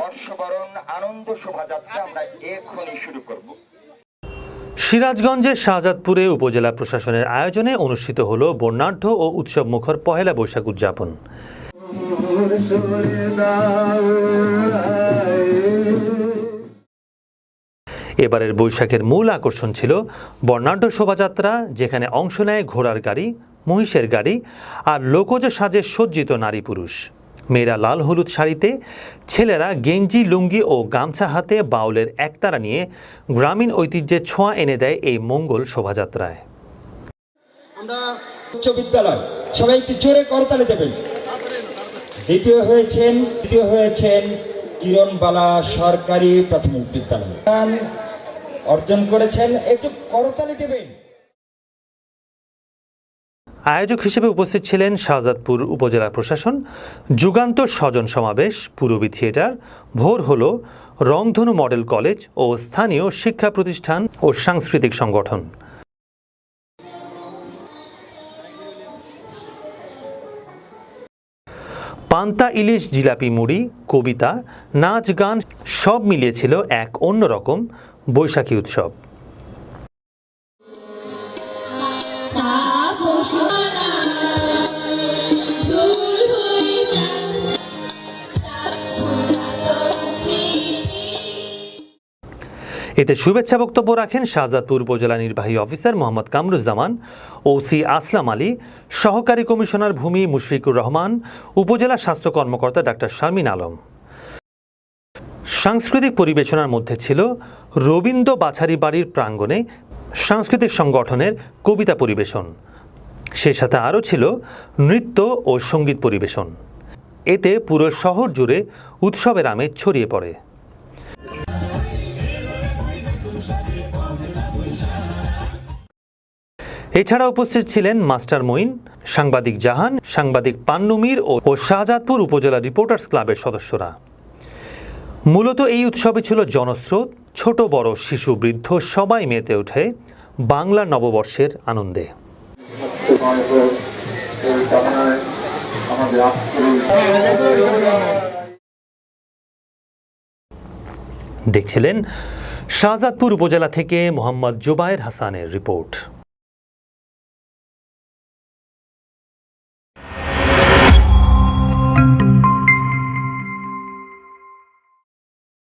বর্ষবরণ আনন্দ শোভাযাত্রা আমরা এক্ষুনি শুরু করব। সিরাজগঞ্জের শাহজাদপুরে উপজেলা প্রশাসনের আয়োজনে অনুষ্ঠিত হল বর্ণাঢ্য ও উৎসব মুখর পহেলা বৈশাখ উদযাপন। এবারের বৈশাখের মূল আকর্ষণ ছিল বর্ণাঢ্য শোভাযাত্রা, যেখানে অংশ নেয় ঘোড়ার গাড়ি, মহিষের গাড়ি আর লোকজ সাজে সজ্জিত নারী পুরুষ। মেয়েরা লাল হলুদ শাড়িতে, ছেলেরা গেঞ্জি, লুঙ্গি ও গামছা হাতে বাউলের একতারা নিয়ে গ্রামীণ ঐতিহ্যের ছোঁয়া এনে দেয় এই মঙ্গল শোভাযাত্রায়। আমরা উচ্চ বিদ্যালয়, সবাই একটু জোরে করতালি দেবেন। দ্বিতীয় হয়েছেন দ্বিতীয় হয়েছেন কিরণবালা সরকারি প্রাথমিক বিদ্যালয়। অর্জন করেছেন, একটু করতালি দেবেন। আয়োজক হিসেবে উপস্থিত ছিলেন শাহজাদপুর উপজেলা প্রশাসন যুগান্তর স্বজন সমাবেশ, পূরবী থিয়েটার, ভোর হল রংধনু মডেল কলেজ ও স্থানীয় শিক্ষা প্রতিষ্ঠান ও সাংস্কৃতিক সংগঠন। পান্তা ইলিশ জিলাপি মুড়ি, কবিতা, নাচ গান সব মিলিয়েছিল এক অন্যরকম বৈশাখী উৎসব। এতে শুভেচ্ছা বক্তব্য রাখেন শাহজাদপুর উপজেলা নির্বাহী অফিসার মোহাম্মদ কামরুজ্জামান ওসি আসলাম আলী, সহকারী কমিশনার ভূমি মুশফিকুর রহমান, উপজেলা স্বাস্থ্য কর্মকর্তা ডাক্তার শারমিন আলম। সাংস্কৃতিক পরিবেশনার মধ্যে ছিল রবীন্দ্র বাছারি বাড়ির প্রাঙ্গণে সাংস্কৃতিক সংগঠনের কবিতা পরিবেশন। সে সাথে আরও ছিল নৃত্য ও সংগীত পরিবেশন। এতে পুরো শহর জুড়ে উৎসবের আমেজ ছড়িয়ে পড়ে। এছাড়া উপস্থিত ছিলেন মাস্টার মঈন, সাংবাদিক জাহান, সাংবাদিক পান্নুমির ও শাহজাদপুর উপজেলা রিপোর্টার্স ক্লাবের সদস্যরা। মূলত এই উৎসবে ছিল জনস্রোত, ছোট বড় শিশু বৃদ্ধ সবাই মেতে ওঠে বাংলা নববর্ষের আনন্দে। দেখছিলেন শাহজাদপুর উপজেলা থেকে মোহাম্মদ জুবায়ের হাসানের রিপোর্ট।